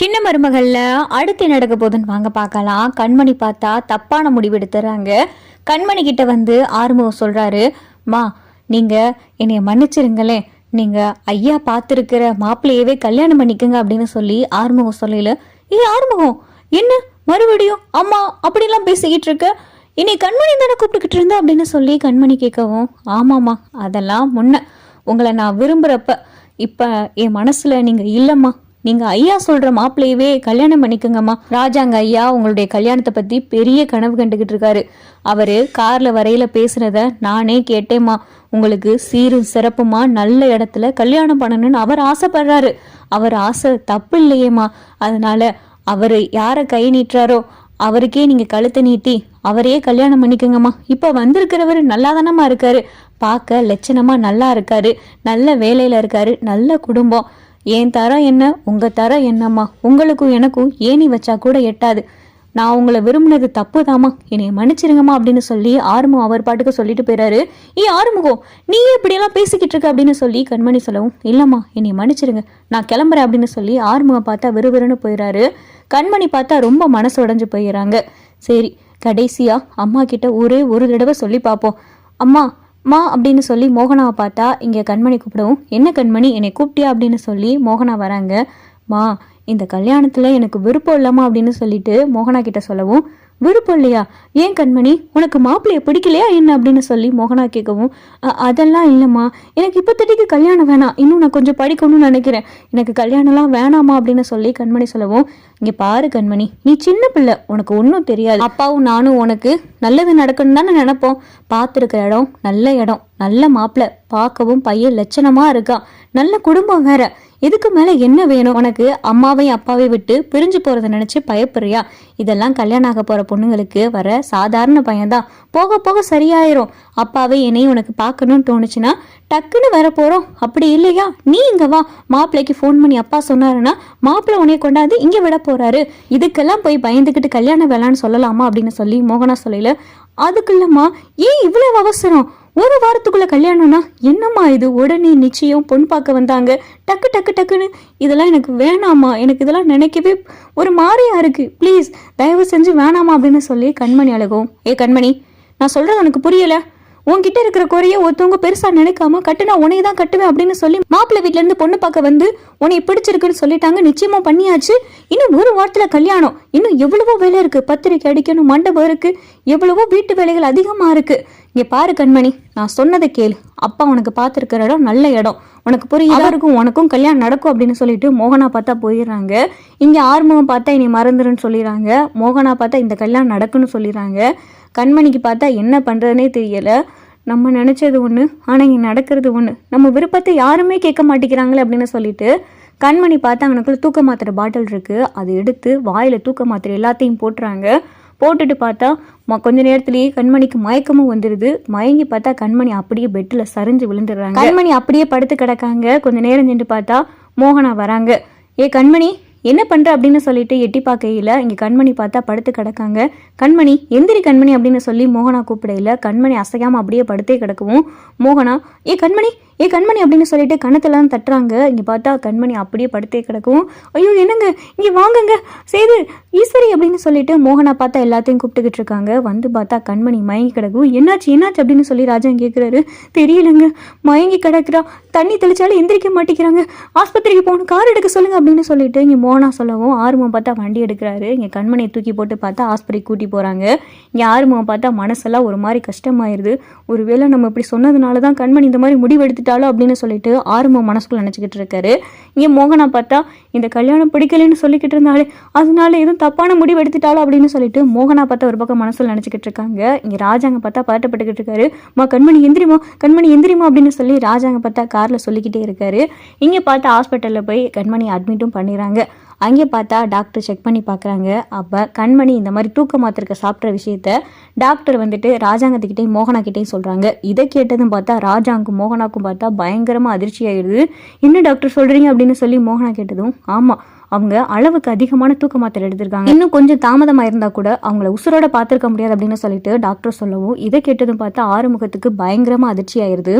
சின்ன மருமகளில் அடுத்து நடக்க போகுதுன்னு வாங்க பார்க்கலாம். கண்மணி பார்த்தா தப்பான முடிவு எடுத்துறாங்க. கண்மணி கிட்ட வந்து ஆறுமுகம் சொல்கிறாரு மா நீங்கள் என்னைய மன்னிச்சிருங்களேன். நீங்கள் ஐயா பார்த்துருக்கிற மாப்பிள்ளையவே கல்யாணம் பண்ணிக்கங்க அப்படின்னு சொல்லி ஆறுமுகம் சொல்லல. ஏ ஆறுமுகம் என்ன? மறுபடியும் அம்மா அப்படிலாம் பேசிக்கிட்டு இருக்க? இனி கண்மணி தானே கூப்பிட்டுக்கிட்டு இருந்த? அப்படின்னு சொல்லி கண்மணி கேட்கவும் ஆமாம்மா அதெல்லாம் முன்ன உங்களை நான் விரும்புகிறப்ப இப்போ என் மனசில் நீங்கள் இல்லைம்மா. நீங்கள் ஐயா சொல்கிற மாப்பிள்ளையவே கல்யாணம் பண்ணிக்கோங்கம்மா. ராஜாங்க ஐயா உங்களுடைய கல்யாணத்தை பற்றி பெரிய கனவு கண்டுக்கிட்டு இருக்காரு. அவர் காரில் வரையில பேசுனத நானே கேட்டேம்மா. உங்களுக்கு சீரும் சிறப்புமா நல்ல இடத்துல கல்யாணம் பண்ணணும்னு அவர் ஆசைப்படுறாரு. அவர் ஆசை தப்பு இல்லையேம்மா. அதனால அவர் யாரை கை நீட்டுறாரோ அவருக்கே நீங்க கழுத்தை நீட்டி அவரையே கல்யாணம் பண்ணிக்கோங்கம்மா. இப்போ வந்திருக்கிறவர் நல்லா தானம்மா இருக்காரு. பார்க்க லட்சணமா நல்லா இருக்காரு. நல்ல வேலையில இருக்காரு. நல்ல குடும்பம். என் தரம் என்ன உங்க தரம் என்னம்மா? உங்களுக்கும் எனக்கும் ஏணி வச்சா கூட எட்டாது. நான் உங்களை விரும்பினது தப்பு தாமா என்னை மன்னிச்சிருங்கம்மா அப்படின்னு சொல்லி ஆறுமுகம் அவர் பாட்டுக்கு சொல்லிட்டு போயிறாரு. ஏ ஆறுமுகம் நீ இப்படியெல்லாம் பேசிக்கிட்டு இருக்க அப்படின்னு சொல்லி கண்மணி சொல்லவும் இல்லைம்மா என்னை மன்னிச்சிருங்க நான் கிளம்புறேன் அப்படின்னு சொல்லி ஆறுமுகம் பார்த்தா விறுவிறுன்னு போயிறாரு. கண்மணி பார்த்தா ரொம்ப மனசு உடைஞ்சு போயிடுறாங்க சரி கடைசியா அம்மா கிட்ட ஒரே ஒரு தடவை சொல்லி பார்ப்போம். அம்மா மா அப்படின்னு சொல்லி மோகனாவை பார்த்தா இங்கே கண்மணி கூப்பிடவும். என்ன கண்மணி? என்னை கூப்பிட்டியா? அப்படின்னு சொல்லி மோகனா வராங்க. மா இந்த கல்யாணத்தில் எனக்கு விருப்பம் இல்லாமா அப்படின்னு சொல்லிட்டு மோகனா கிட்ட சொல்லவும் விருப்பம் இல்லையா ஏன் கண்மணி? உனக்கு மாப்பிள்ளைய பிடிக்கலையா என்ன அப்படின்னு சொல்லி மோகனா கேட்கவும் அதெல்லாம் இல்லைம்மா. எனக்கு இப்போதைக்கு கல்யாணம் வேணாம். இன்னும் நான் கொஞ்சம் படிக்கணும்னு நினைக்கிறேன். எனக்கு கல்யாணம்லாம் வேணாமா? அப்படின்னு சொல்லி கண்மணி சொல்லவும் இங்கே பாரு கண்மணி. நீ சின்ன பிள்ளை. உனக்கு ஒன்றும் தெரியாது. அப்பாவும் நானும் உனக்கு நல்லது நடக்கணும் தானே நினைப்போம். பார்த்துருக்க இடம் நல்ல இடம். நல்ல மாப்பிள்ளை. பார்க்கவும் பையன் லட்சணமாக இருக்கான் நல்ல குடும்பம் வேற. இதுக்கு மேலே என்ன வேணும்? உனக்கு அம்மாவையும் அப்பாவையும் விட்டு பிரிஞ்சு போகிறத நினச்சி பயப்படுறியா? இதெல்லாம் கல்யாணம் ஆக போகிற பொண்ணுங்களுக்கு வர சாதாரண பையன்தான் போக போக சரியாயிரும். அப்பாவே என்னையும் உனக்கு பார்க்கணும்னு தோணுச்சுன்னா டக்குன்னு வர போகிறோம் அப்படி இல்லையா? நீ இங்கே வா. மாப்பிள்ளைக்கு ஃபோன் பண்ணி அப்பா சொன்னாருன்னா மாப்பிள்ளை உன்னைய கொண்டாந்து இங்கே விட போகிறாரு இதுக்கெல்லாம் போய் பயந்துக்கிட்டு கல்யாணம் வேளான்னு சொல்லலாமா அப்படின்னு சொல்லி மோகனா சொல்லல அதுக்கு இல்லம்மா ஏன் இவ்வளவு அவசரம்? ஒரு வாரத்துக்குள்ள கல்யாணம்னா என்னம்மா இது? உடனே நிச்சயம் பொன் பார்க்க வந்தாங்க. டக்கு டக்கு டக்குன்னு. இதெல்லாம் எனக்கு வேணாம்மா. எனக்கு இதெல்லாம் நினைக்கவே ஒரு மாதிரியா இருக்கு. ப்ளீஸ் தயவு செஞ்சு வேணாமா அப்படின்னு சொல்லி கண்மணி அழகும். ஏ கண்மணி நான் சொல்றது உனக்கு புரியல? உன்கிட்ட இருக்கிற குறைய ஒருத்தவங்க பெருசா நினைக்காம கட்டுனா உன்னைய தான் கட்டுவேன் அப்படின்னு சொல்லி மாப்பிள்ளை வீட்ல இருந்து பொண்ணு பார்க்க வந்து உன்னை பிடிச்சிருக்குன்னு சொல்லிட்டாங்க. நிச்சயமா பண்ணியாச்சு. இன்னும் ஒரு வாரத்துல கல்யாணம். இன்னும் எவ்வளவோ வேலை இருக்கு. பத்திரிக்கை அடிக்கணும் மண்டபம் இருக்கு. எவ்வளவோ வீட்டு வேலைகள் அதிகமா இருக்கு. இங்க பாரு கண்மணி நான் சொன்னதை கேளு. அப்பா உனக்கு பார்த்துருக்கிற இடம் நல்ல இடம். உனக்கு புரியுதா இருக்கும்? உனக்கும் கல்யாணம் நடக்கும் அப்படின்னு சொல்லிட்டு மோகனா பார்த்தா போயிடுறாங்க. இங்க ஆறுமுகம் பார்த்தா இனி மறந்துருன்னு சொல்லிடுறாங்க. மோகனா பார்த்தா இந்த கல்யாணம் நடக்குன்னு சொல்லிடுறாங்க. கண்மணிக்கு பார்த்தா என்ன பண்றதுனே தெரியல. நம்ம நினச்சது ஒன்று ஆனால் இங்கே நடக்கிறது ஒன்று நம்ம விருப்பத்தை யாருமே கேட்க மாட்டேங்கிறாங்களே அப்படின்னு சொல்லிட்டு கண்மணி பார்த்தா அவனுக்குள்ள தூக்க மாத்திரை பாட்டில் இருக்குது அதை எடுத்து வாயில் தூக்க மாத்திரை எல்லாத்தையும் போட்டுறாங்க. போட்டுட்டு பார்த்தா ம- கொஞ்ச நேரத்திலேயே கண்மணிக்கு மயக்கமும் வந்துடுது மயங்கி பார்த்தா கண்மணி அப்படியே பெட்டில் சரிஞ்சு விழுந்துடுறாங்க. கண்மணி அப்படியே படுத்து கிடக்காங்க. கொஞ்ச நேரம் நின்று பார்த்தா மோகனா வராங்க. ஏ கண்மணி என்ன பண்ற? அப்படின்னு சொல்லிட்டு எட்டி பார்க்கையில இங்க கண்மணி பார்த்தா படுத்து கிடக்காங்க. கண்மணி எந்திரி கண்மணி அப்படின்னு சொல்லி மோகனா கூப்பிடையில கண்மணி அசையாம அப்படியே படுத்தே கிடக்கவும். மோகனா ஏ கண்மணி ஏ கண்மணி அப்படின்னு சொல்லிட்டு கணத்தெல்லாம் தட்டுறாங்க. இங்க பார்த்தா கண்மணி அப்படியே படுத்தே கிடக்கும் ஐயோ என்னங்க? இங்க வாங்குங்க. சரி ஈஸ்வரி அப்படின்னு சொல்லிட்டு மோகனா பார்த்தா எல்லாத்தையும் கூப்பிட்டுக்கிட்டு இருக்காங்க. வந்து பார்த்தா கண்மணி மயங்கி கிடக்கும். என்னாச்சு என்னாச்சு? அப்படின்னு சொல்லி ராஜா கேட்குறாரு தெரியலங்க. மயங்கி கிடக்குறா. தண்ணி தெளிச்சாலும் எந்திரிக்க மாட்டேங்கிறாங்க. ஆஸ்பத்திரிக்கு போகணும். கார் எடுக்க சொல்லுங்க அப்படின்னு சொல்லிட்டு இங்கே போனால் சொல்லவும் ஆறுமுகம் பார்த்தா வண்டி எடுக்கிறாரு. இங்கே கண்மணியை தூக்கி போட்டு பார்த்தா ஆஸ்பத்திரி கூட்டி போகிறாங்க இங்கே ஆறுமுகம் பார்த்தா மனசெல்லாம் ஒரு மாதிரி கஷ்டமாயிருது. ஒருவேளை நம்ம இப்படி சொன்னதுனால தான் கண்மணி இந்த மாதிரி முடிவெடுத்துட்டாலோ அப்படின்னு சொல்லிட்டு ஆறுமுகம் மனசுக்குள்ள நினச்சிக்கிட்டு இருக்காரு. இங்கே மோகனா பார்த்தா இந்த கல்யாணம் பிடிக்கலைன்னு சொல்லிக்கிட்டு இருந்தாலே அதனால எதுவும் தப்பான முடிவு எடுத்துட்டாலோ அப்படின்னு சொல்லிட்டு மோகனா பார்த்தா ஒரு பக்கம் மனசுல நினச்சிக்கிட்டு இருக்காங்க. இங்கே ராஜாங்க பார்த்தா பதட்டப்பட்டுக்கிட்டு இருக்காரு. மா கண்மணி எந்திரிமா கண்மணி எந்திரிமா அப்படின்னு சொல்லி ராஜாங்க பார்த்தா காரில் சொல்லிக்கிட்டே இருக்காரு. இங்கே பார்த்தா ஹாஸ்பிட்டலில் போய் கண்மணி அட்மிட்டும் பண்ணிடுறாங்க. அங்கே பார்த்தா டாக்டர் செக் பண்ணி பார்க்குறாங்க. அப்போ கண்மணி இந்த மாதிரி தூக்க மாத்திரைக்க சாப்பிட்ற விஷயத்த டாக்டர் வந்துட்டு ராஜாங்கத்துக்கிட்டையும் மோகனாக்கிட்டேயும் சொல்கிறாங்க இதை கேட்டதும் பார்த்தா ராஜாங்கும் மோகனாக்கும் பார்த்தா பயங்கரமாக அதிர்ச்சி ஆயிடுது. என்ன டாக்டர் சொல்கிறீங்க அப்படின்னு சொல்லி மோகனா கேட்டதும் ஆமாம் அவங்க அளவுக்கு அதிகமான தூக்க மாத்திரை எடுத்திருக்காங்க. இன்னும் கொஞ்சம் தாமதமாக இருந்தால் கூட அவங்கள உசுரோட பார்த்துருக்க முடியாது அப்படின்னு சொல்லிட்டு டாக்டர் சொல்லவும் இதை கேட்டதும் பார்த்தா ஆறுமுகத்துக்கு பயங்கரமாக அதிர்ச்சி ஆயிடுது